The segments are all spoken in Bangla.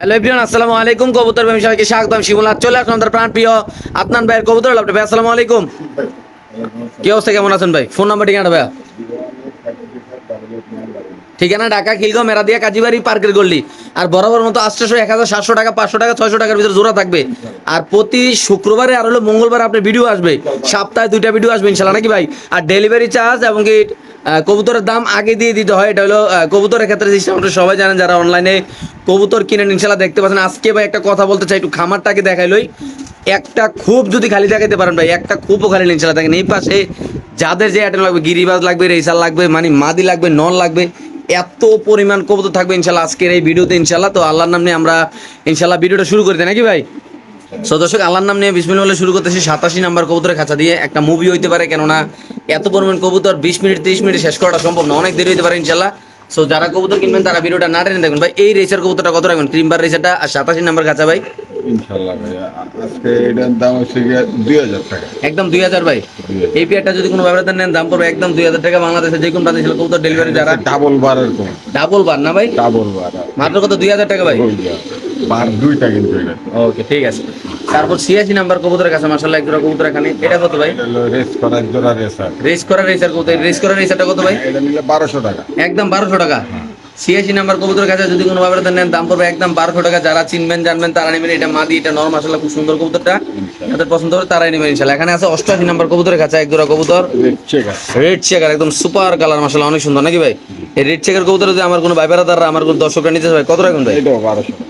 হ্যালো এভরিওয়ান আসসালামু আলাইকুম, কবুতর প্রেমী সবাইকে স্বাগতম। শিবনাথ চলে আসলাম আমাদের প্রাণ প্রিয় আদনান ভাইয়ের কবুতর। লাভ ভাই, আসসালামু আলাইকুম। কি অবস্থা, কেমন আছেন ভাই? ফোন নাম্বার ঠিকানা ভাইয়া। ঠিকানা ঢাকা, খিলগাঁও, মেরাদিয়া, কাজীবাড়ি, পার্কের গল্লি আর বরাবর মতো আটশোশো এক হাজার সাতশো টাকা, পাঁচশো টাকা, ছয়শো টাকার ভিতরে জোড়া থাকবে। আর প্রতি শুক্রবারে আর হলো মঙ্গলবার আপনার ভিডিও আসবে। সপ্তাহে দুইটা ভিডিও আসবে ইনশাল্লাহ নাকি ভাই? আর ডেলিভারি চার্জ এবং কি কবুতরের দাম আগে দিয়ে দিতে হয়, এটা হলো কবুতরের ক্ষেত্রে সিস্টেম আপনারা সবাই জানেন, যারা অনলাইনে কবুতর কিনেন ইনশাল্লাহ দেখতে পাচ্ছেন। আজকে ভাই একটা কথা বলতে চাই, একটু খামারটাকে দেখাইলই একটা খুব যদি খালি দেখাইতে পারেন ভাই, একটা খুবও খালি ইনশাল্লাহ দেখেন এই পাশে যাদের যে আইটেম লাগবে, গিরিবাজ লাগবে রেসার লাগবে মানে মাদি লাগবে, নল লাগবে এত পরিমাণ কবুতর থাকবে ইনশাল্লাহ আজকের এই ভিডিওতে ইনশাল্লাহ। তো আল্লাহর নাম নিয়ে আমরা ইনশাল্লাহ ভিডিওটা শুরু করে নাকি ভাই? সো দর্শক, আল্লাহর নাম নিয়ে বিসমিল্লাহ বলে শুরু করতেছি। সাতাশি নাম্বার কবুতরের খাঁচা দিয়ে একটা মুভি হইতে পারে, কেননা এত পরিমাণ কবুতর বিশ মিনিট, তিরিশ মিনিট শেষ করাটা সম্ভব না, অনেক দেরি হইতে পারে ইনশাল্লাহ। সো যারা কবুতর কিনবেন, তারা ভিডিওটা না টেনে দেখবেন। ভাই, এই রেসার কবুতরটা কত রাখবেন? ক্রিমবার রেসারটা আর সাতাশি নাম্বার খাঁচা, ভাই। ইনশাল্লাহ ভাইয়া। আজকে এটার দাম হচ্ছে দুই হাজার টাকা। একদম দুই হাজার ভাই। এই পেয়ারটা যদি কোনো ব্যবহার নেন দাম পড়বে একদম দুই হাজার টাকা বাংলাদেশে যে কোনো প্রান্তে ছিল ডেলিভারি যারা ডাবল কম ডাবল বার না ভাই? ডাবল বার মাত্র কত? দুই হাজার টাকা ভাই? বার দুইটা কিন্তু ওকে ঠিক আছে। তারপর নাম্বার কবুতরের কাছে মাসাল্লাহ এক জোড়া কবুতর এখানে। এটা কত ভাই? এটা হলো রেস করার জোড়া রেসার রেস করা রেসার কত রেস করা রেসারটা কত ভাই? এটা নিলে বারোশো টাকা। একদম বারোশো টাকা। ছিয়াশি নাম্বার কবুতরের কাছে যদি কোনো ভাবে নেন দাম পড়বে একদম বারোশো টাকা। যারা চিনবেন জানবেন তারা নেবেন। এটা মাদি এটা নরম আসলে খুব সুন্দর কবুতরটা। যাদের পছন্দ হবে তারাই নেবেন ইনশাল্লাহ এখানে আছে অষ্টআশি নাম্বার কবুতরের কাছে এক জোড়া কবুতর। রেড চেকার একদম সুপার কালার মাসাল্লাহ অনেক সুন্দর। নাকি ভাই? এই রেড চেকার কবুতর যদি আমার কোনো ভাইবেরা দ্বারা আমার কোনো দর্শকরা নিতে ভাই কত রাখুন ভাই?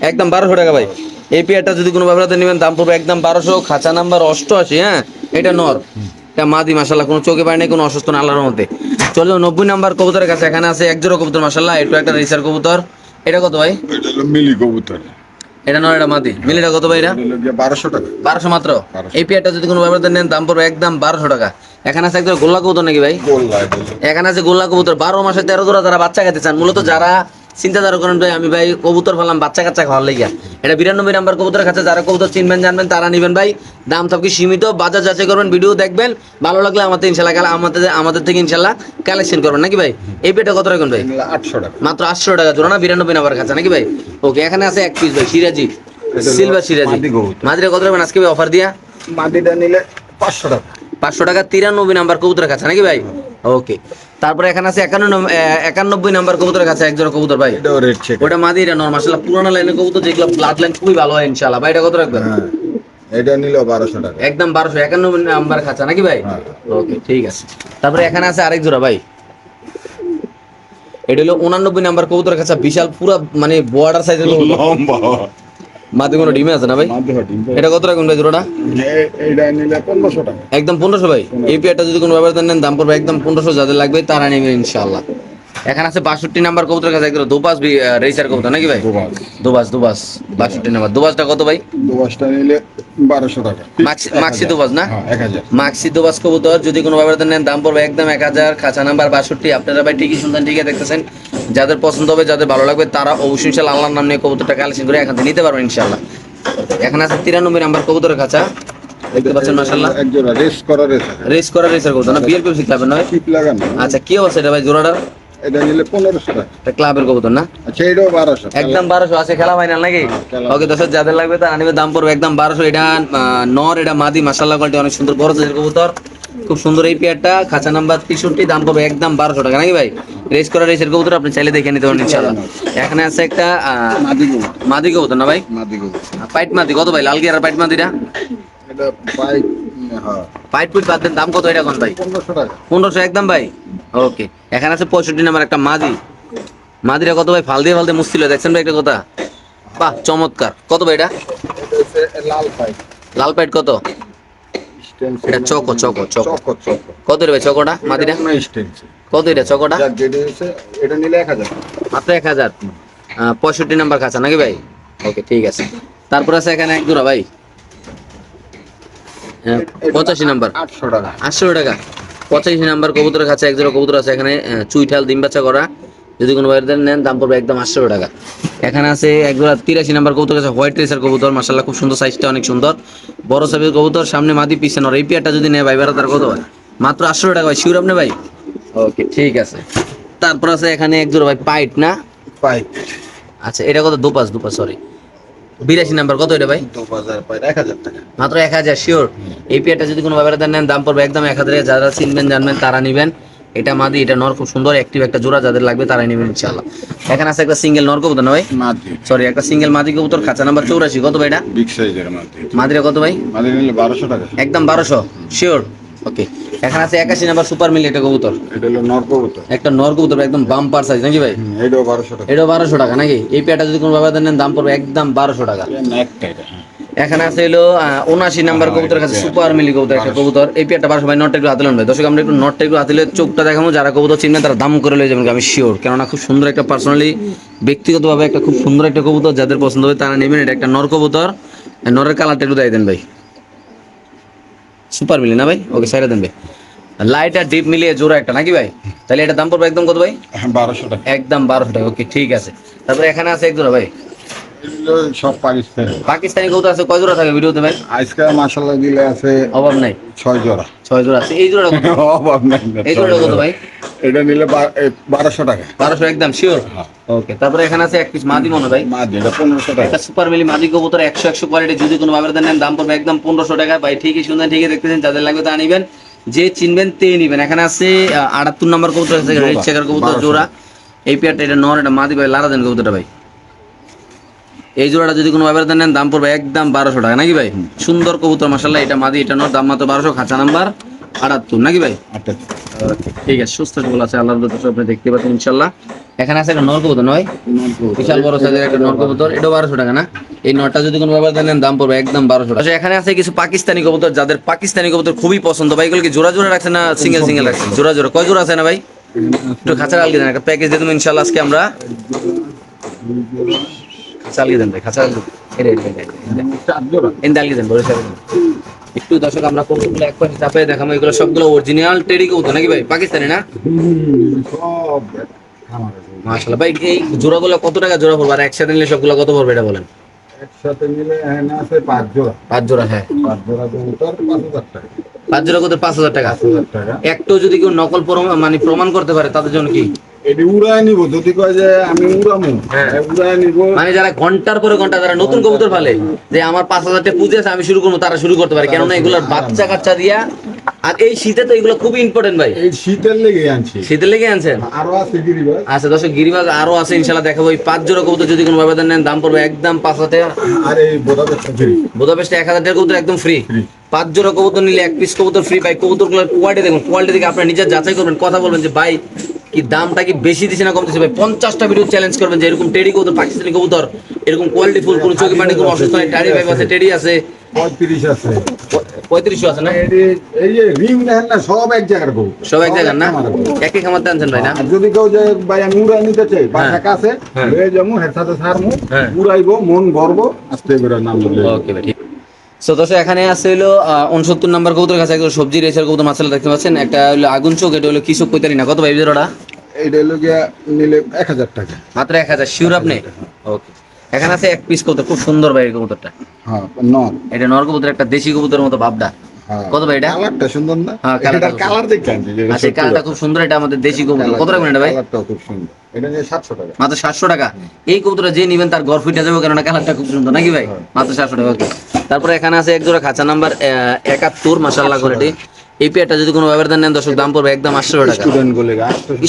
একদম বারোশো টাকা ভাই। এই পেয়ারটা যদি কোনো ব্যবহার নেবেন দাম পড়বে একদম বারোশো। খাঁচা নাম্বার অষ্টআশি হ্যাঁ? এটা নর। এটা মাদি মাসাল্লাহ কোনো চোখে পায় নাই কোনো অসুস্থ না আল্লাহর মধ্যে চলে নব্বই নাম্বার কবুতরের কাছে এখানে আছে এক জোড়া কবুতর মাসাল্লাহ একটু একটা রেসার কবুতর। এটা কত ভাই? মিলি কবুতর। এটা নর এটা মাদি। মিলিটা কত ভাই এটা? এটা বারোশো টাকা। বারোশো মাত্র? 1200 এই পেয়ারটা যদি কোনো ব্যবহার নেন দাম পড়বে একদম বারোশো টাকা। এখানে আছে একদম গোল্লা কবুতর নাকি ভাই? এটা এখানে আছে গোল্লা কবুতর বারো মাসে তেরো জোড়া যারা বাচ্চা খেতে চান মূলত যারা চিন্তাধারা করেন ভাই আমি ভাই কবুতর ফেলাম বাচ্চা কাচ্চা খাওয়ার লেগে এটা বিরানব্বই নাম্বার কবুতর কাছে যারা কবুতর চিনবেন জানবেন তারা নেবেন ভাই। দাম থাকি সীমিত বাজার যাচাই করবেন ভিডিও দেখবেন। ভালো লাগলে আমাদের ইনশাল্লাহ কালে আমাদের আমাদের থেকে ইনশাল্লাহ কালেকশন করবেন নাকি ভাই? এই পেটা কত রাখবেন ভাই? আটশো টাকা। মাত্র আটশো টাকা জোড়া না? বিরানব্বই নাম্বার কাছে নাকি ভাই? ওকে এখানে আছে এক পিস ভাই সিরাজি। সিলভার সিরাজি। মাদি কত রাখবেন আজকে ভাই অফার দিয়া? মাটিটা নিলে পাঁচশো টাকা। পাঁচশো টাকা তিরানব্বই নাম্বার কবুতরের কাছে নাকি ভাই? ওকে। তারপরে এখানে আছে একান্ন একানব্বই নাম্বার কবুতরের কাছে এক জোড়া কবুতর ভাই। ওটা মাদি এটা নর্মাল আসলে পুরানো লাইনের কবুতর যেগুলো ব্লাড লাইন খুবই ভালো হয় ইনশাআল্লাহ। ভাই এটা কত রাখবেন? হ্যাঁ এটা নিলেও বারোশো টাকা। একদম বারোশো একানব্বই নাম্বার খাঁচা নাকি ভাই? হ্যাঁ। ওকে ঠিক আছে। তারপরে এখানে আছে আরেক জোড়া ভাই। এটা হলো উনানব্বই নাম্বার কবুতরের কাছে বিশাল পুরো মানে বর্ডার সাইজের লম্বা। কোনো ডিমে আছে না ভাই? এটা কত রাখবেন ভাই জোড়াটা? টাকা। একদম পনেরোশো ভাই। এই পেয়ারটা যদি কোনো ব্যবহার নেন দাম পড়বে একদম পনেরোশো যাদের লাগবে তারা নেবেন এখানে আছে বাষট্টি নাম্বার কবুতর কাছে একদম দুবাস রেসার কবুতর নাকি ভাই? দুবাস। দুবাস বাষট্টি নাম্বার। দুবাসটা কত ভাই? দোবাসটা নিলে বারোশো টাকা। মাক্সি- দুবাস না? হ্যাঁ এক হাজার। মাক্সি দুবাস কবুতর যদি কোনো নেন দাম পড়বে একদম এক হাজার। খাঁচা নাম্বার বাষট্টি। আপনারা ভাই ঠিকই শুনছেন ঠিকই দেখতেছেন। যাদের পছন্দ হবে যাদের ভালো লাগবে তারা অবশ্যই ইনশাল্লাহ আল্লাহর নাম নিয়ে কবুতরটা কালেকশন করে এখান থেকে নিতে পারবেন ইনশাল্লাহ। এখানে আছে তিরানব্বই নাম্বার কবুতরের খাঁচা। দেখতে পাচ্ছেন মাসাল্লাহ এক রেস করা রেস রেস করা রেসার কবুতর না? লাগানো। আচ্ছা কি অবস্থা এটা ভাই জোড়াটার? এটা নিলে পনেরোশো টাকা। এটা ক্লাবের কবুতর না? আচ্ছা এটাও একদম বারোশো আছে খেলা ফাইনাল নাকি। ওকে দশ যাদের লাগবে তার দাম পড়বে একদম বারোশো। এটা নর এটা মাদি মাসাল্লাহ কোয়ালিটি অনেক সুন্দর বড় সাইজের কবুতর। খুব সুন্দর এই পেয়ারটা। খাঁচা নাম্বার তেষট্টি দাম পড়বে একদম বারোশো টাকা। নাকি ভাই? রেস করা রেসের কবুতর আপনি চাইলে দেখে নিতে পারেন ইনশাল্লাহ এখানে আছে একটা মাদি কবুতর না ভাই? পাইট মাদি। কত ভাই? লাল গিয়ার পাইট মাদিটা? হ্যাঁ। পাইট পুইট বাদ দেন দাম কত এটা কোন ভাই? পনেরোশো একদম ভাই? ওকে। এখানে আছে পঁয়ষট্টি নাম্বার একটা মাদি। মাদিরা কত ভাই? ফাল দিয়ে দেখছেন ভাই একটা কথা? বাহ চমৎকার। কত ভাই এটা? লাল লাল পাইট কত? এটা চকো চকো চকো। চকো চকো। কত রে ভাই চকোটা মাদিরা কত এটা চকোটা? নিলে এক হাজার। মাত্র এক হাজার? পঁয়ষট্টি নাম্বার খাঁচা নাকি ভাই? ওকে ঠিক আছে। তারপর আছে এখানে এক জোড়া ভাই। হ্যাঁ, পঁচাশি নাম্বার। আটশো টাকা। আটশো টাকা। পঁচাশি নাম্বার কবুতরের কাছে এক জোড়া কবুতর আছে এখানে চুইঠাল ডিম বাচ্চা করা। যদি কোনো বাইরে নেন দাম পড়বে একদম আটশো টাকা। এখানে আছে এক জোড়া তিরাশি নাম্বার কবুতর আছে হোয়াইট রেসার কবুতর মাসাল্লাহ খুব সুন্দর সাইজটা অনেক সুন্দর। বড় সাইজের কবুতর সামনে মাদি পিছনে এই পেয়ারটা যদি নেয় ভাই বেড়া তার কত হয়? মাত্র আটশো টাকা ভাই শিওর আপনি ভাই? ওকে ঠিক আছে। তারপর আছে এখানে একজোড়া ভাই পাইট না? পাইপ আচ্ছা এটা কত? দুপাস দুপাস সরি বিরাশি নাম্বার কত এটা ভাই? মাত্র এক হাজার শিওর এই পেয়ারটা যদি কোনো ব্যাপারে নেন দাম পড়বে একদম এক হাজার যারা চিনবেন জানবেন তারা নিবেন। এটা মাদি এটা নর খুব সুন্দর অ্যাক্টিভ একটা জোড়া যাদের লাগবে তারাই নেবেন ইনশাল্লাহ এখানে আছে একটা সিঙ্গেল নর কবুতর না ভাই? সরি একটা সিঙ্গেল মাদি কবুতর খাঁচা নাম্বার চৌরাশি। কত ভাই এটা? বিগ সাইজের মাটি মাদিরা কত ভাই? মাটি নিলে বারোশো টাকা। একদম বারোশো শিওর ওকে এখানে আছে একাশি নাম্বার সুপার মিল এটা কবুতর। এটা হলো নরকবুতর একটা নর কবুতর একদম বাম্পার সাইজ নাকি ভাই? এটাও বারোশো টাকা। এটাও বারোশো টাকা নাকি? এই পেটা যদি কোনো ব্যাপারে নেন দাম পড়বে একদম বারোশো টাকা। একটা এটা এখানে আছে হলো উনাশি নাম্বার কবুতর কাছে সুপার মিলি কবুতর একটা কবুতর। এই পেয়ারটা বারোশো ভাই নটটা একটু হাতিলেন ভাই। দর্শক আমরা একটু নটটা একটু হাতিলে চোখটা দেখাবো। যারা কবুতর চিনবেন তারা দাম করে লয়ে যাবেন আমি শিওর কেননা খুব সুন্দর একটা পার্সোনালি ব্যক্তিগতভাবে একটা খুব সুন্দর একটা কবুতর যাদের পছন্দ হবে তারা নেবেন। এটা একটা নর কবুতর। নরের কালারটা একটু দিয়ে দেন ভাই। সুপার মিলি না ভাই? ওকে সাইডে দেন ভাই। লাইট আর ডিপ মিলিয়ে জোড়া একটা নাকি ভাই? তাহলে এটা দাম পড়বে একদম কত ভাই? বারোশো টাকা। একদম বারোশো টাকা। ওকে ঠিক আছে। তারপরে এখানে আছে এক জোড়া ভাই। এগুলো সব পাকিস্তানি। পাকিস্তানি কবুতর আছে কয় জোড়া থাকে ভিডিওতে ভাই? আজকে দিলে আছে অভাব নাই? ছয় জোড়া। ছয় জোড়া আছে। এই জোড়া কত? অভাব নাই। এই জোড়া কত ভাই? এটা নিলে বারোশো টাকা। বারোশো একদম শিওর হ্যাঁ। ওকে তারপরে এখানে আছে এক পিস মাদি মনে ভাই। মাদি এটা পনেরোশো টাকা। সুপার মিলি মাদি কবুতর একশো একশো কোয়ালিটি যদি কোনো ভাবে নেন দাম পড়বে একদম পনেরোশো টাকা। ভাই ঠিকই শুনছেন ঠিকই দেখতেছেন যাদের লাগবে তা নিবেন। যে চিনবেন তে নিবেন। এখানে আছে আটাত্তর নম্বর কবুতর আছে রেড জোড়া, চেকার কবুতর জোড়া। এই পেয়ারটা এটা নর এটা মাদি ভাই লারা দেন কবুতরটা ভাই। এই জোড়াটা যদি কোনো ব্যাপারে নেন দাম পড়বে একদম বারোশো টাকা নাকি ভাই? সুন্দর কবুতর মাসাল্লাহ এটা মাদি এটা নর দাম মাত্র বারোশো খাঁচা নাম্বার আটাত্তর নাকি ভাই? ঠিক আছে সুস্থ সবল আছে আল্লাহর দর্শক আপনি দেখতে পাচ্ছেন ইনশাল্লাহ এখানে আছে একটা নর কবুতর নয়? বিশাল বড় সাইজের একটা নর কবুতর এটাও বারোশো টাকা না? এই নটা যদি কোনো ব্যাপার দেন দাম পড়বে একদম বারোশো টাকা। আচ্ছা, এখানে আছে কিছু পাকিস্তানি কবুতর যাদের পাকিস্তানি কবুতর খুবই পছন্দ ভাই এগুলো কি জোড়া জোড়া রাখছে না সিঙ্গেল সিঙ্গেল রাখছে? জোড়া জোড়া কয় জোড়া আছে না ভাই? একটু খাঁচা আলগি একটা প্যাকেজ দিয়ে দেবেন ইনশাল্লাহ আজকে আমরা। আলগি দেন ভাই খাঁচা এন দেন একটু দর্শক আমরা এক পাশে চাপে দেখাবো এগুলো সবগুলো অরিজিনাল টেডি কবুতর নাকি ভাই? পাকিস্তানি না? ভাই এই জোড়াগুলো কত টাকা জোড়া পড়বে? আর একসাথে নিলে সবগুলো কত পড়বে এটা বলেন? একসাথে এখানে আছে পাঁচ জোড়া। পাঁচ জোড়া হ্যাঁ। পাঁচ জোড়া কবুতর পাঁচ হাজার টাকা। পাঁচ জোড়া কত পাঁচ হাজার টাকা? একটু যদি কেউ নকল মানে প্রমাণ করতে পারে তাদের জন্য কি? এটি উড়ায় নিব যদি কয় যে আমি উড়ামু হ্যাঁ। উড়ায় নিব। মানে যারা ঘণ্টার পরে ঘণ্টা যারা নতুন কবুতর ফেলে যে আমার পাঁচ হাজার টাকা পুঁজি আছে আমি শুরু করব তারা শুরু করতে পারে। কেননা এগুলোর বাচ্চা কাচ্চা দিয়া আর এই শীতে তো এগুলো খুবই ইম্পর্টেন্ট ভাই। এই শীতের লেগে আনছি। শীতের লেগে আনছেন? আরও আছে গিরিবাস আচ্ছা দর্শক গিরিবাজ আরও আছে দেখাবো। এই পাঁচ জোড়া কবুতর যদি কোনো নেন দাম পড়বে একদম পাঁচ হাজার আর এই ফ্রি এক হাজার টাকা কবুতর একদম ফ্রি পাঁচ জোড়া কবুতর নিলে এক পিস কবুতর ফ্রি ভাই কবুতরগুলোর কোয়ালিটি দেখুন কোয়ালিটি দেখে আপনার নিজের যাচাই করবেন কথা বলবেন যে ভাই কি দামটা কি বেশি দিছে না কম দিছে ভাই? পঞ্চাশটা ভিডিও চ্যালেঞ্জ করবেন যে এরকম টেডি কবুতর পাকিস্তানি কবুতর এরকম কোয়ালিটি ফুল কোনো চোখে পানি কোনো অসুস্থ নাই টাড়ি ভাই আছে টেডি আছে। পঁয়ত্রিশ আছে। পঁয়ত্রিশশো আছে না? এই যে রিং দেখেন না সব এক জায়গার গরু। সব এক জায়গার না? আমার। একই খামারতে আনছেন ভাই না? যদি কেউ যে ভাই আমি উড়াই নিতে চাই বা হ্যাঁ। ঢাকা আছে হ্যাঁ। লয়ে যাব হের সাথে সারমু হ্যাঁ। উড়াইবো মন গর্ব আস্তে করে নাম ওকে ভাই ঠিক। সো দর্শক এখানে আছে হলো উনসত্তর নাম্বার কবুতর কাছে একদম সবজি রেসের কবুতর মাছ দেখতে পাচ্ছেন। একটা হলো আগুন চোখ এটা হলো কিশোর কইতারি না। কত ভাই ওটা এটা হলো গিয়া নিলে এক হাজার টাকা। মাত্র এক হাজার শিওর আপনি? ওকে এখানে আছে এক পিস কবুতর খুব সুন্দর ভাই কবুতরটা। হ্যাঁ নর। এটা নর কবুতর একটা দেশি কবুতরের মতো ভাবটা কত ভাই এটা? কালারটা সুন্দর না? হ্যাঁ, কালারটা কালার যে আচ্ছা কালারটা খুব সুন্দর এটা আমাদের দেশি কবুতর। কত রাখবেন এটা ভাই? কালারটা খুব সুন্দর। এটা নিয়ে সাতশো টাকা। মাত্র সাতশো টাকা? এই কবুতরটা যে নিবেন তার ফিটে যাবে কেননা কালারটা খুব সুন্দর। নাকি ভাই? মাত্র সাতশো টাকা ওকে তারপরে এখানে আছে এক জোড়া খাঁচা নাম্বার একাত্তর মাসাল্লাহ করে এটি। এই পেয়ারটা যদি কোনো ব্যবধান নেন দর্শক দাম পড়বে একদম আটশো টাকা।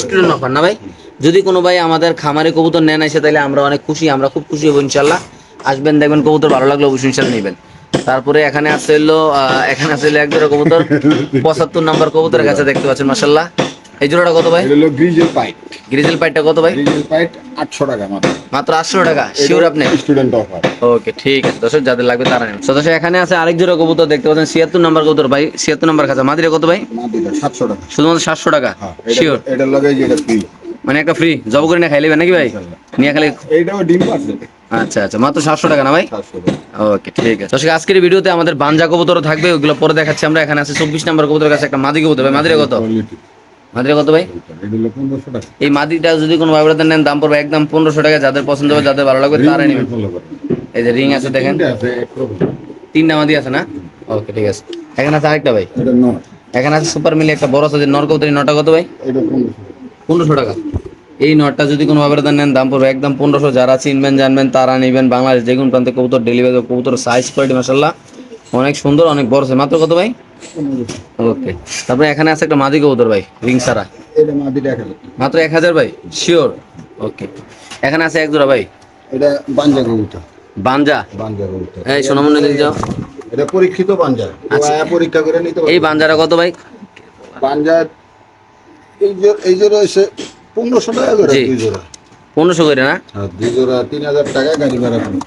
স্টুডেন্ট অফার না ভাই? যদি কোনো ভাই আমাদের খামারে কবুতর নেন এসে তাহলে আমরা অনেক খুশি আমরা খুব খুশি হব ইনশাল্লাহ আসবেন দেখবেন কবুতর ভালো লাগলে অবশ্যই ইনশাল্লাহ নেবেন। তারপরে এখানে আছে হলো এখানে আছে এক জোড়া কবুতর পঁচাত্তর নাম্বার কবুতরের কাছে দেখতে পাচ্ছেন মাসাল্লাহ এই জোড়াটা কত ভাই? হলো গ্রিজেল পাইপ গ্রিজেল পাইটটা কত ভাই? গ্রিজেল পাইপ আটশো টাকা মাত্র। মাত্র আটশো টাকা শিওর আপনি? স্টুডেন্ট অফার ওকে ঠিক আছে দর্শক যাদের লাগবে তারা নেন তো দর্শক এখানে আছে আরেক জোড়া কবুতর দেখতে পাচ্ছেন ছিয়াত্তর নাম্বার কবুতর ভাই ছিয়াত্তর নাম্বার খাঁচা। মাদিরা কত ভাই? মাটিটা সাতশো টাকা। শুধুমাত্র সাতশো টাকা হ্যাঁ শিওর এটা এটা লগে যে এটা ফ্রি মানে একটা ফ্রি জব করে না খাইলেবেন নাকি ভাই? নিয়ে খালি এইটাও ডিম পাচ্ছে আচ্ছা আচ্ছা। মাত্র সাতশো টাকা না ভাই? ওকে ঠিক আছে। দর্শক আজকের ভিডিওতে আমাদের বাঞ্জা কবুতর থাকবে ওগুলো পরে দেখাচ্ছি আমরা। এখানে আছে চব্বিশ নাম্বার কবুতর কাছে একটা মাদি কবুতর। ভাই মাদিরা কত। মাদিরা কত ভাই? এই মাদিটা যদি কোনো ভাইব্রাদার নেন দাম পড়বে একদম পনেরোশো টাকা। যাদের পছন্দ হবে যাদের ভালো লাগবে তারাই নেবেন এই যে রিং আছে দেখেন। তিনটে মাদি আছে না? ওকে ঠিক আছে। এখানে আছে আরেকটা ভাই। এখানে আছে সুপার মিলি একটা বড় সাইজের নর কবুতরি নটা কত ভাই? পনেরোশো টাকা। এই নটটা যদি কোনো ভাবে নেন দাম পড়বে একদম পনেরোশো। যারা চিনবেন জানবেন তারা নেবেন বাংলাদেশ যে কোনো প্রান্তে কবুতর ডেলিভারি কবুতর সাইজ কোয়ালিটি মাসাল্লাহ অনেক সুন্দর অনেক বড় মাত্র কত ভাই? ওকে। তারপরে এখানে আছে একটা মাদি কবুতর ভাই রিং সারা মাত্র এক হাজার ভাই? Sure okay. এখানে আছে এক জোড়া ভাই? এটা বাঞ্জা কবুতর। বাঞ্জা? বাঞ্জা কবুতর। এই যাও। এটা পরীক্ষিত বাঞ্জা। আচ্ছা। পরীক্ষা করে নিতে এই বাঞ্জারা কত ভাই? বাঞ্জা এই যে এই জোড়া এসে পনেরোশো টাকা করে জি। দুই জোড়া। পনেরোশো করে না? আর দুই জোড়া তিন হাজার টাকা গাড়ি ভাড়া করে।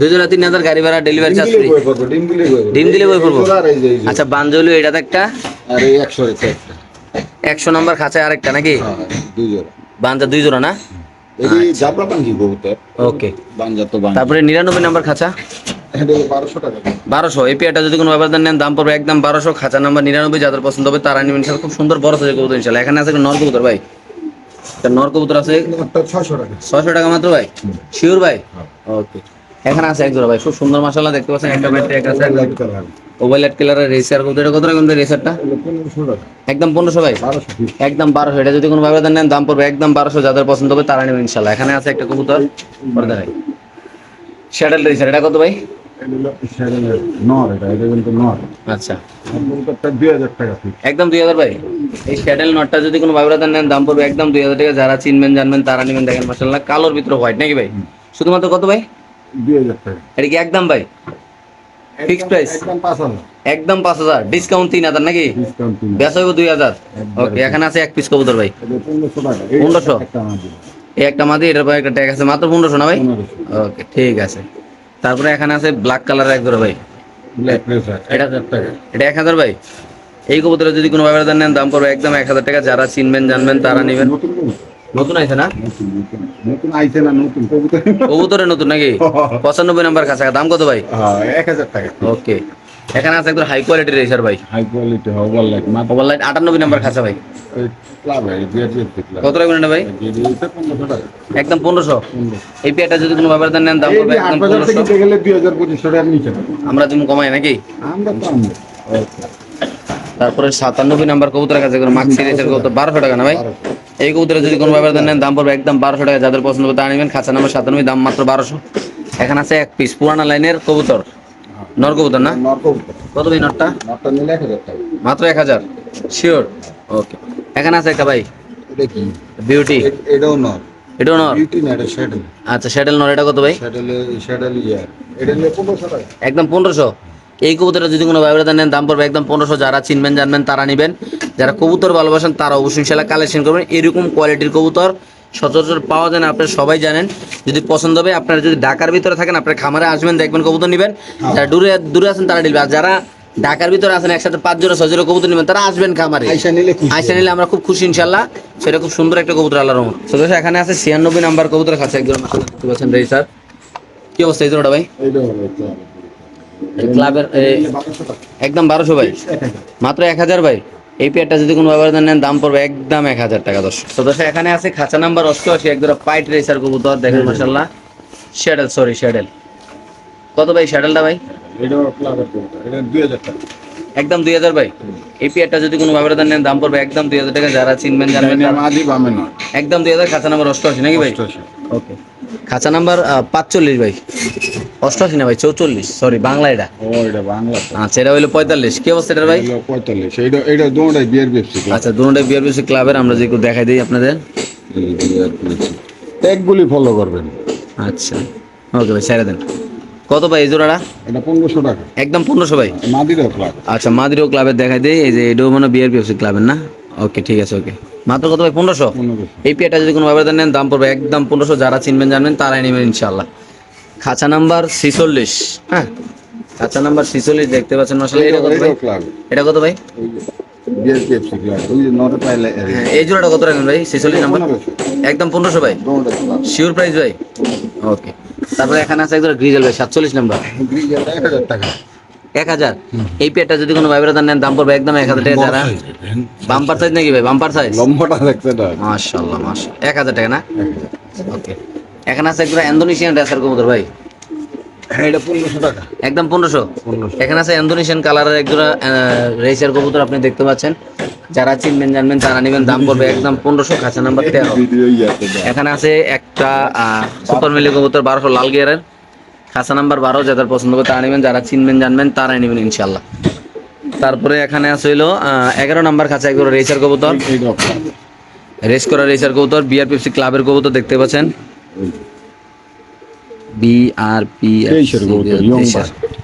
দুই জোড়া তিন হাজার গাড়ি ভাড়া ডেলিভারি চার্জ ডিম ফ্রি দিলে বই পড়ব, ডিম দিলে বই পড়ব। ডিম দিলে বই এই পড়ব। জোড়া আর এই যে এই জোড়া। আচ্ছা বাঞ্জলি এটাতে একটা? আর এই একশো নম্বর খাঁচায় আরেকটা নাকি? হ্যাঁ, দুই জোড়া। বাঞ্জা দুই জোড়া না? এই জাবরা পাঞ্জি কবুতর। ওকে। বাঞ্জা তো বাঞ্জা। তারপরে নিরানব্বই নাম্বার খাঁচা? এটা বারোশো টাকা। বারোশো। এই পেয়ারটা যদি কোনো ব্যাপার নেন দাম পড়বে একদম বারোশো। খাঁচা নাম্বার নিরানব্বই যাদের পছন্দ হবে তারা নেবেন। ইনশাল্লাহ খুব সুন্দর বড় সাইজের কবুতর ইনশাল্লাহ এখানে আছে একটা নর কবুতর ভাই। নর কবুতর আছে? ছয়শো টাকা। মাত্র ভাই? শিওর ভাই? ওকে। এখানে আছে এক জোড়া ভাই খুব সুন্দর মাসাল্লাহ দেখতে পাচ্ছেন। একটা ব্যাটারি একটা আছে। ওভারলাইট কালারের রেসার কবুতর। এটা কত টাকা রেসারটা পনেরোশো টাকা। একদম পনেরোশো ভাই? একদম বারোশো। এটা যদি কোনো ব্যবধান নেন দাম পড়বে একদম বারোশো। যাদের পছন্দ হবে তারা নেবেন ইনশাল্লাহ এখানে আছে একটা কবুতর। পর্দা ভাই। শ্যাডেল রেসার এটা কত ভাই? আচ্ছা। একদম দুই হাজার ভাই। এই শ্যাডেল নটটা যদি কোনো নেন দাম পড়বে একদম দুই হাজার টাকা। যারা চিনবেন জানবেন তারা নেবেন। দেখেন মাসাল্লাহ কালোর ভিতরে হোয়াইট নাকি ভাই? শুধুমাত্র কত ভাই? দুই হাজার টাকা। এটা কি একদম ভাই? একদম পাঁচ হাজার। ডিসকাউন্ট তিন হাজার নাকি? হইব দুই হাজার। ওকে এখানে আছে এক পিস কবুতর ভাই। পনেরোশো একটা আমার দিন এই একটা মাদি এটার পর একটা ট্যাগ আছে। মাত্র পনেরোশো না ভাই? ওকে ঠিক আছে। তারপরে এখানে আছে ব্ল্যাক কালারের এক জোড়া ভাই। এটা- এটা এক হাজার ভাই। এই কবুতরের যদি কোনো ব্যাপারে নেন দাম পড়বে একদম এক হাজার টাকা। যারা চিনবেন জানবেন তারা নেবেন। নতুন আইছে না? নতুন আইছে না নতুন কবুতর? কবুতরে নতুন নাকি? পঁচানব্বই নাম্বার কাছে দাম কত ভাই? এক হাজার টাকা। ওকে এখানে আছে একদম হাই কোয়ালিটির রেসার ভাই। হাই কোয়ালিটি ওভার লাইট মাত্র মোবাইল লাইট আটানব্বই নাম্বার খাঁচা ভাই। কত রাখবেন ভাই? একদম পনেরোশো? এই পেয়ারটা যদি কোনো ব্যবধান নেন দাম পড়বে একদম থেকে গেলে দুই হাজার পঁচিশশো টাকার নিচে আমরা তুমি কমাই নাকি? আমরা তো আমরা তারপরে সাতানব্বই নাম্বার কবুতরের কাছে করে মাক্সি রেসের কবুতর বারোশো টাকা না ভাই? এই কবুতরে যদি কোনো ব্যবধান নেন দাম পড়বে একদম বারোশো টাকা। যাদের পছন্দ হবে তারা নেবেন। খাঁচা নাম্বার সাতানব্বই দাম মাত্র বারোশো। এখানে আছে এক পিস পুরানা লাইনের কবুতর। না? কত ভাই নটটা? নরটা নিলে এক হাজার টাকা। মাত্র এক হাজার? শিওর ওকে এখানে আছে একটা ভাই। এটা কি? বিউটি এটাও নর। এটাও নর? বিউটি না এটা শ্যাডেল আচ্ছা শ্যাডেল নর এটা কত ভাই? শ্যাডেলে শ্যাডেল ইয়ার এটা নিলে পনেরোশো টাকা। একদম পনেরোশো। এই যদি কোনো নেন দাম পড়বে একদম পনেরোশো। যারা চিনবেন জানবেন তারা নেবেন। যারা কবুতর ভালোবাসেন তারা অবশ্যই কালেকশন করবেন। এরকম কোয়ালিটির কবুতর সচরাচর পাওয়া যায় না আপনারা সবাই জানেন। যদি পছন্দ হবে আপনারা যদি ঢাকার ভিতরে থাকেন আপনার খামারে আসবেন দেখবেন কবুতর নেবেন। যারা দূরে দূরে আছেন তারা নিবেন। আর যারা ঢাকার ভিতরে আছেন একসাথে পাঁচ জোড়া ছয় জোড়া কবুতর নেবেন তারা আসবেন খামারে। আইসা নিলে আমরা খুব খুশি ইনশাল্লাহ সেটা খুব সুন্দর একটা কবুতর আল্লাহ রহমত। সদস্য এখানে আছে ছিয়ানব্বই নাম্বার কবুতর কাছে একজন দেখতে পাচ্ছেন রেই স্যার। কি অবস্থা এই জোড়াটা ভাই? ক্লাবের একদম বারোশো ভাই। মাত্র এক হাজার ভাই। এই পেয়ারটা যদি কোনো ব্যবধান নেন দাম পড়বে একদম এক হাজার টাকা দশ তো দশ এখানে আছে খাঁচা নাম্বার অষ্টআশি এক দুটা পাইট রেসার কবুতর দেখেন মাসাল্লাহ শ্যাডেল সরি শ্যাডেল কত ভাই শ্যাডেলটা ভাই? একদম দুই হাজার ভাই। এই পেয়ারটা যদি কোনো ব্যবধান নেন দাম পড়বে একদম দুই হাজার টাকা। যারা চিনবেন জানবেন একদম দুই হাজার খাঁচা নাম্বার অষ্টআশি নাকি ভাই। ওকে খাঁচা নাম্বার পাঁচচল্লিশ ভাই। অষ্টআশি না ভাই চৌচল্লিশ। সরি বাংলা এটা। ও এটা বাংলা আচ্ছা এটা হইল পঁয়তাল্লিশ। কি অবস্থা এটা ভাই? পঁয়তাল্লিশ। এইটা এইটা দুটাই বিয়ার বেপসি আচ্ছা দুটোটাই বিআরবিসি ক্লাবের আমরা যে দেখাই দিই আপনাদের। ট্যাগগুলি ফলো করবেন। আচ্ছা। ওকে ভাই ছেড়ে দেন। কত ভাই এই জোড়াটা? এটা পনেরোশো টাকা। একদম পনেরোশো ভাই। মাদিরা ক্লাব আচ্ছা মাদিরও ক্লাবের দেখাই দিই। এই যে এটাও মানে বিআরপিএফসি ক্লাবের না? ওকে ঠিক আছে ওকে মাত্র কত ভাই? পনেরোশো? এই পেটা যদি কোনো ব্যবধান নেন দাম পড়বে একদম পনেরোশো। যারা চিনবেন জানবেন তারাই নেবেন ইনশাল্লাহ খাঁচা নাম্বার ছিচল্লিশ। হ্যাঁ। খাঁচা নাম্বার ছিচল্লিশ দেখতে পাচ্ছেন মাসাল্লাহ এটা কত ভাই? এটা কত ভাই? এই জোড়াটা কত রাখবেন ভাই? ছিচল্লিশ নাম্বার? একদম পনেরোশো ভাই? শিওর প্রাইস ভাই? ওকে তারপরে এখানে আছে একজন গ্রিজেল ভাই সাতচল্লিশ নাম্বার। এক হাজার টাকা। এক হাজার। এই পেটটা যদি কোনো ভাইব্রেশন নেন দাম পড়বে একদম এক হাজার টাকা যারা। বাম্পার সাইজ নাকি ভাই? বাম্পার সাইজ লম্বাটা দেখতে না মাশাল্লাহ মাশাল্লাহ এক হাজার টাকা না? ওকে। এখানে আছে একজন ইন্দোনেশিয়ান রেসার কবুতর ভাই। হ্যাঁ একদম পনেরোশো? এখানে আছে ইন্দোনেশিয়ান কালারের একজোড়া রেসার কবুতর আপনি দেখতে পাচ্ছেন। যারা চিনবেন জানবেন তারা নেবেন দাম পড়বে একদম পনেরোশো খাঁচা নাম্বার তেরো। এখানে আছে একটা সুপার মিলি কবুতর বারোশো লাল গিয়ারের। খাঁচা নাম্বার বারো যাদের পছন্দ করে তারা নেবেন যারা চিনবেন জানবেন তারাই নেবেন ইনশাল্লাহ তারপরে এখানে আছে হইল এগারো নাম্বার খাঁচা এগুলো রেসার কবুতর। রেস করা রেসার কবুতর বিআরপিএফসি ক্লাবের কবুতর দেখতে পাচ্ছেন।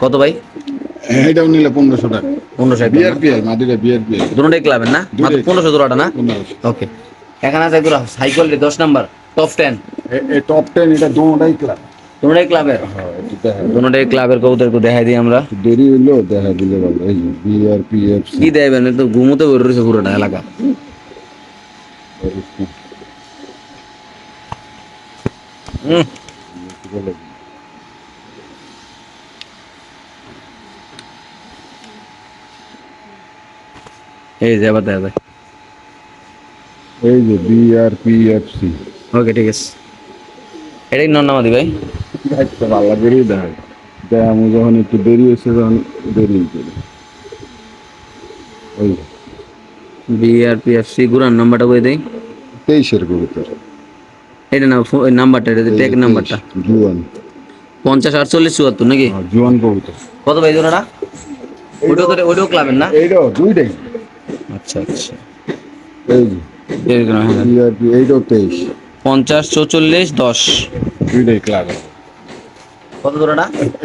কত ভাই? এইটাও নিলে পনেরোশো টাকা। পনেরোশো বিআরপিআই মাদিরা বিআরপিআই দুটোটাই ক্লাবের না? মাত্র পনেরোশো জোড়াটা না? ওকে। এখানে আছে একদম হাই কোয়ালিটি দশ number top ten top ten এটা দোনোটাই ক্লাব দুটোটাই ক্লাবের হ্যাঁ এটা দেখা দুটোটাই ক্লাবের কবুতর একটু দেখাই দিই আমরা দেরি হইল দেখা দিলে ভালো এই যে বিআরপিএফসি কি দেবেন একটু ঘুমোতে বের রয়েছে পুরোটা এলাকা হুম এই যে আবার দেখা যায় এই যে বিআরপিএফসি ওকে ঠিক আছে এটাই নন নামাদি ভাই। দেখায় আমি যখন একটু দেরি হয়েছে তখন ওই বিআরপিএফসি গুরান নাম্বারটা দেই? তেইশের এটা না নাম্বারটা এটা ট্যাগ নাম্বারটা জুয়ান। পঞ্চাশ আটচল্লিশ চুয়াত্তর নাকি? হ্যাঁ, জুয়ান কবুতর। কত ভাই জোড়াটা ওইটাও তো ওইটাও ক্লাবের না? এইটাও দুইটাই। আচ্ছা আচ্ছা। এই হ্যাঁ। এইটাও তেইশ। পঞ্চাশ চৌচল্লিশ দশ। দুইটাই ক্লাব কত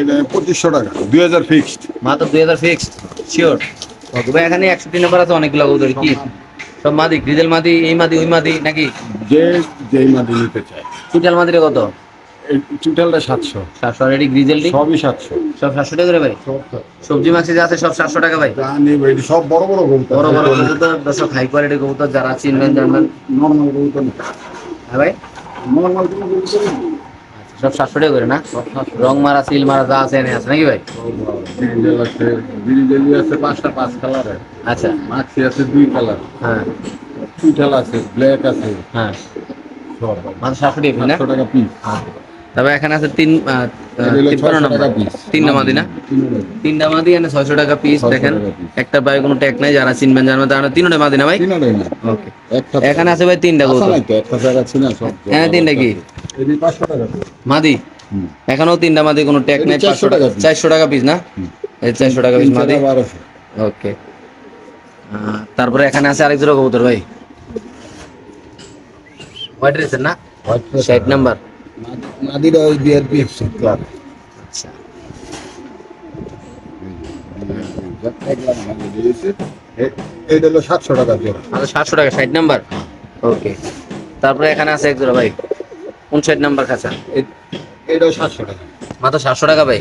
এটা পঁচিশশো টাকা। দুই হাজার ফিক্সড মাত্র দুই হাজার ফিক্সড শিওর ভাই এখানে একষট্টি নাম্বার আছে অনেকগুলো কবুতর কি? সব মাদি গ্রিজেল মাদি এই মাদি ওই মাদি নাকি? যে যেই মাদি নিতে চায়। চুটাল মাদিরে কত? এই টোটালটা সাতশো। সাতশো। আর এটি গ্রিজেলটি সবই সাতশো। সব সাতশো টাকা করে ভাই? সবজি মাছি যা আছে সব সাতশো টাকা ভাই? সব বড় বড় কবুতর। বড় বড় কবুতর দর্শক হাই কোয়ালিটি কবুতর যারা চিনবেন জানবেন। নর্মাল কবুতর না। হ্যাঁ ভাই? না। সব সাতশো টাকা করে না? রং মারা সিল মারা যা আছে এনে আছে নাকি ভাই? ব্রিজেল আছে পাঁচটা পাঁচ কালারের আচ্ছা। মাছি আছে দুই কালার হ্যাঁ। দুই কালার আছে ব্ল্যাক আছে হ্যাঁ। সব মাত্র সাতশো টাকা না? সাতশো টাকা পিস তবে এখানে আছে তিন তিপ্পান্ন 600 নাম্বার টাকা piece। তিনটা মাদি না? তিনটা মাদি। এনে ছয়শো টাকা পিস দেখেন? একটা ভাই কোনো ট্যাগ নাই যারা চিনবেন জানবেন তারা তিনটা মাদি না ভাই? ওকে এখানে আছে ভাই তিনটা কবুতর হ্যাঁ, তিনটা কি? মাদি? এখানেও তিনটা মাদি কোনো এটা নাই পাঁচশো টাকা টাকা চারশো টাকা পিস না? এই চারশো টাকা পিস মাদি? ওকে তারপরে এখানে আছে আরেক জোড়া কবুতর ভাই। হোয়াইট রেসের না? ষাট নাম্বার নাদিরা ওই বিআরপিএফসি ক্লাব আচ্ছা। এটা হলো সাতশো টাকা জোড়া। আচ্ছা সাতশো টাকা ষাট নাম্বার? ওকে তারপরে এখানে আছে এক জোড়া ভাই। উনষাট নাম্বার খাঁচা। এটাও সাতশো টাকা। মাত্র সাতশো টাকা ভাই?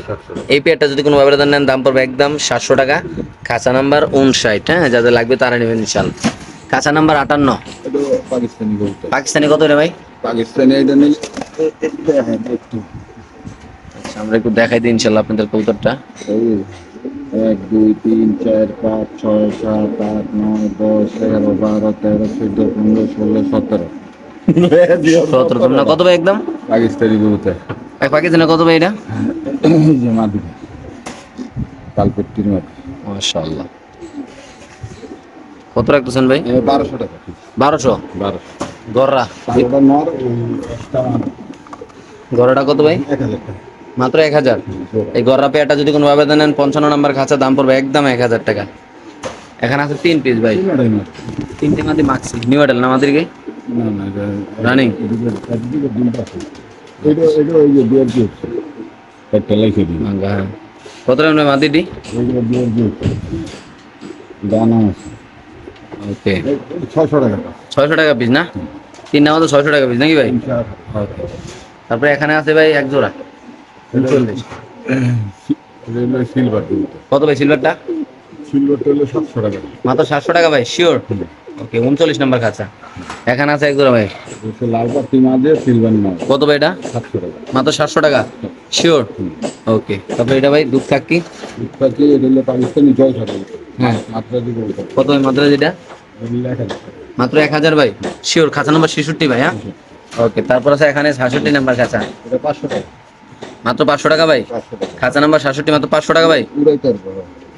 এই পেয়ারটা যদি কোনো নেন দাম পড়বে একদম সাতশো টাকা। কাঁচা নাম্বার উনষাট হ্যাঁ? যাদের লাগবে তারা নেবেন ইনশাল কাঁচা নাম্বার আটান্ন। পাকিস্তানি কত রে ভাই? পাকিস্তানি এটা নিলে দেখেন একটু আচ্ছা আমরা একটু দেখাই দিই ইনশাল্লাহ আপনাদের কবুতরটা। এক দুই তিন চার পাঁচ ছয় সাত আট নয় দশ এগারো বারো তেরো চোদ্দ পনেরো ষোলো সতেরো। সতেরো তোমরা কত ভাই একদম? পাকিস্তানি কবুতর। ভাই পাকিস্তানি কত ভাই এটা? যে কালপট্টির মাশাআল্লাহ। কত রাখতেছেন ভাই? বারোশো টাকা। বারোশো? বারোশো। গররা। গররাটা কত ভাই? মাত্র এক হাজার? এই গররা পেয়ারটা যদি কোনো ভাবে নেন পঞ্চান্ন নাম্বার খাঁচা দাম পড়বে একদম এক হাজার টাকা। এখানে আছে তিন পিস ভাই। তিনটে মাদি মাক্সি নিউ মডেল না আমাদেরকে না না এটা Running? এদিকে একদিকে দুইটা আছে এটা এটা ওই যে বিয়ার দিয়ে একটা লাইখে দিন। হ্যাঁ। কত নেবে মাদিটি ওকে ছয়শো টাকা। ছয়শো টাকা পিস না? তিন নাম্বার তো ছয়শো টাকা পিস নাকি ভাই? তারপরে এখানে আছে ভাই এক জোড়া। উনচল্লিশ সিলভার কত ভাই সিলভারটা সিলভারটা হলো সাতশো টাকা মাত্র সাতশো টাকা ভাই শিওর ওকে উনচল্লিশ নাম্বার খাঁচা। এখানে আছে এক জোড়া ভাই। লাল পাতি মাঝে সিলভার মাছ কত ভাই এটা? সাতশো টাকা মাত্র সাতশো টাকা। শিওর ওকে তারপরে এটা ভাই দুধ থাকি দুধটাকে এটা হলো পাকিস্তানি জল ছাড়া হ্যাঁ। মাত্রা দিয়ে কত ভাই মাত্র যেটা মাত্র এক হাজার ভাই? শিওর খাঁচা নাম্বার ছেষট্টি ভাই হ্যাঁ? ওকে তারপর আছে এখানে সাতষট্টি নাম্বার খাঁচা। পাঁচশো টাকা। মাত্র পাঁচশো টাকা ভাই? খাঁচা নাম্বার সাতষট্টি মাত্র পাঁচশো টাকা ভাই?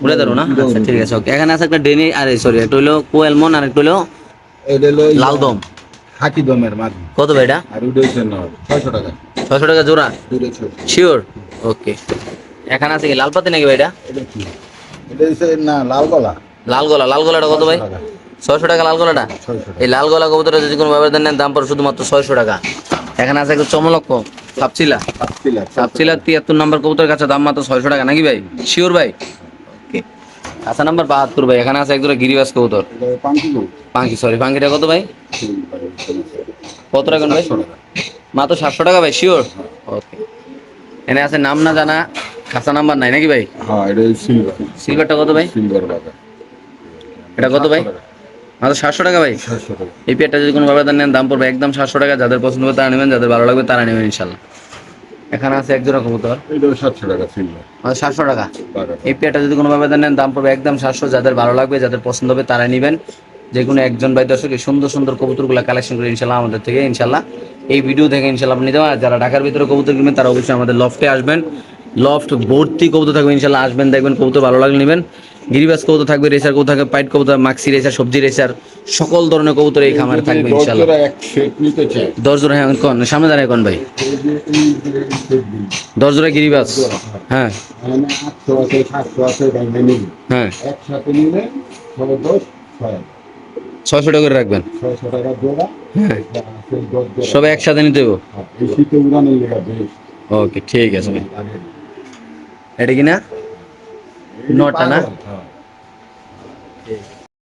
উড়ে ধরো না? আচ্ছা ঠিক আছে ওকে এখানে আছে একটা ডেনি আরে সরি একটা হলো কোয়েলমন আর একটা হলো এটা হলো লাল দম। হাকি দমের মাছ কত ভাই এটা? আর ছয়শো টাকা। ছয়শো টাকা জোড়া? শিওর ওকে এখানে আছে কি লাল পাতি নাকি ভাই এটা? না লাল গলা। লাল গলা লাল গলাটা কত ভাই? ছয়শো টাকা লাল গলাটা? এই লাল গলা কবুতরটা যদি কোনো ব্যবধান নেন দাম পড়ে শুধুমাত্র ছয়শো টাকা। এখানে আছে একটা চমলক্ষ সাপচিলা সাপচিলা তিয়াত্তর নম্বর কবুতর কাছে দাম মাত্র ছয়শো টাকা নাকি ভাই? শিওর ভাই? ওকে আচ্ছা নাম্বার বাহাত্তর ভাই এখানে আছে একদম গিরিবাস কবুতর। পাঙ্কি সরি পাঙ্কিটা কত ভাই? কত টাকা ভাই? মাত্র সাতশো টাকা ভাই শিওর ওকে এনে আছে নাম না জানা খাসা নাম্বার নাই নাকি ভাই? হ্যাঁ এটা সিলভার সিলভারটা কত ভাই? সিলভার এটা কত ভাই? মাত্র সাতশো টাকা ভাই? এই পেয়ারটা যদি কোনো ব্যবধান নেন দাম পড়বে একদম সাতশো টাকা। যাদের পছন্দ হবে তারা নেবেন যাদের ভালো লাগবে তারা নেবেন ইনশাল্লাহ। এখানে আছে একজোড়া কবুতর। সাতশো টাকা সাতশো টাকা। এই পেয়ারটা যদি কোনো ব্যবধান নেন দাম পড়বে একদম সাতশো। যাদের ভালো লাগবে যাদের পছন্দ হবে তারা নেবেন। যে কোনো একজন ভাই দর্শক সুন্দর সুন্দর কবুতরগুলো কালেকশন করে ইনশাল্লাহ আমাদের থেকে ইনশাল্লাহ। এই ভিডিও থেকে ইনশাল্লাহ আপনি নিতে পারেন। আর যারা ঢাকার ভিতরে কবুতর কিনবেন তারা অবশ্যই আমাদের লফটে আসবেন। লফট ভর্তি কবুতর থাকবে ইনশাল্লাহ। আসবেন দেখবেন কবুতর ভালো লাগলে নেবেন। গিরিবাস কবুতর থাকবে রেসার কবুতর থাকবে পাইট কবুতর মাক্সি রেসার সবজি রেসার সকল ধরনের কবুতর এই খামারে থাকবে চাই দশ জোড়া হ্যাঁ কোন? সামনে দাঁড়ায় কোন ভাই? দশ জোড়া গিরিবাস। হ্যাঁ। নিন হ্যাঁ। ছয়শো টাকা করে রাখবেন? হ্যাঁ। সবাই একসাথে নিতে হবে? ওকে ঠিক আছে ভাই। এটা কি না? এই নটা না? হ্যাঁ।